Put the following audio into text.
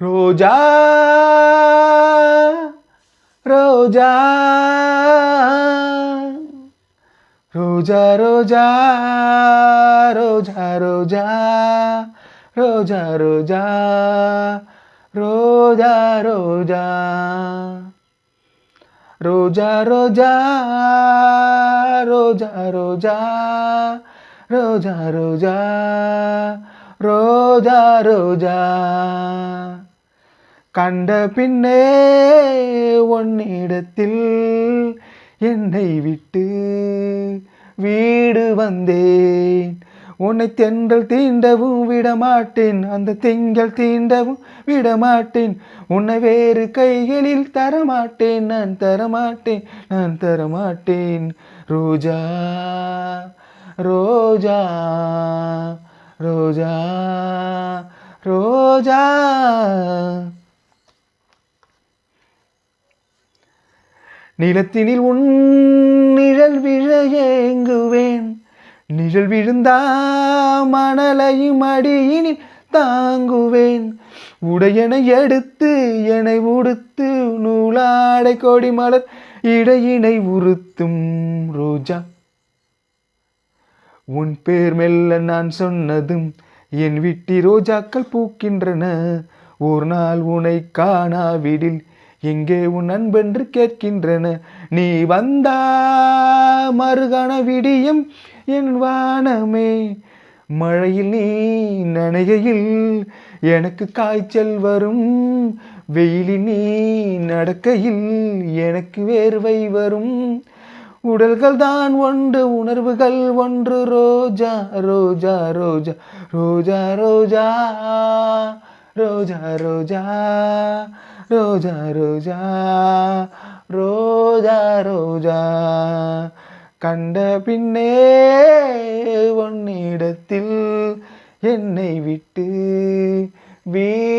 ரோஜா ரோஜா ரோஜா ரோஜா ரோஜா ரோஜா ரோஜா ரோஜா ரோஜா ரோஜா ரோஜா ரோஜா ரோஜா ரோஜா ரோஜா ரோஜா ரோஜா ரோஜா கண்ட பின்னே உன்னிடத்தில் என்னை விட்டு வீடு வந்தேன். உன்னை தென்றல் தீண்டவும் விடமாட்டேன். அந்த திங்கள் தீண்டவும் விடமாட்டேன். உன்னை வேறு கைகளில் தரமாட்டேன். நான் தரமாட்டேன். நான் தரமாட்டேன். ரோஜா ரோஜா ரோஜா ரோஜா. நிலத்தினில் உன் நிழல் விழ ஏங்குவேன். நிழல் விழுந்தா மணலையும் அடியினில் தாங்குவேன். உடையனை எடுத்து என்னை உடுத்து நூலாடை கொடி மலர் இடையினை உறுத்தும் ரோஜா. உன் பேர் மெல்ல நான் சொன்னதும் என் விட்டி ரோஜாக்கள் பூக்கின்றன. ஒரு நாள் உனை காணாவிடில் எங்கே உன் அன்பென்று கேட்கின்றன? நீ வந்தா மறுகண விடியும் என் வானமே. மழையில் நீ நனைகையில் எனக்கு காய்ச்சல் வரும். வெயிலில் நீ நடக்கையில் எனக்கு வேர்வை வரும். உடல்கள் தான் ஒன்று உணர்வுகள் ஒன்று. ரோஜா ரோஜா ரோஜா ரோஜா ரோஜா ரோஜா ரோஜா. ரோஜா ரோஜா ரோஜா ரோஜா. கண்ட பின்னே உன்னிடத்தில் என்னை விட்டு வீ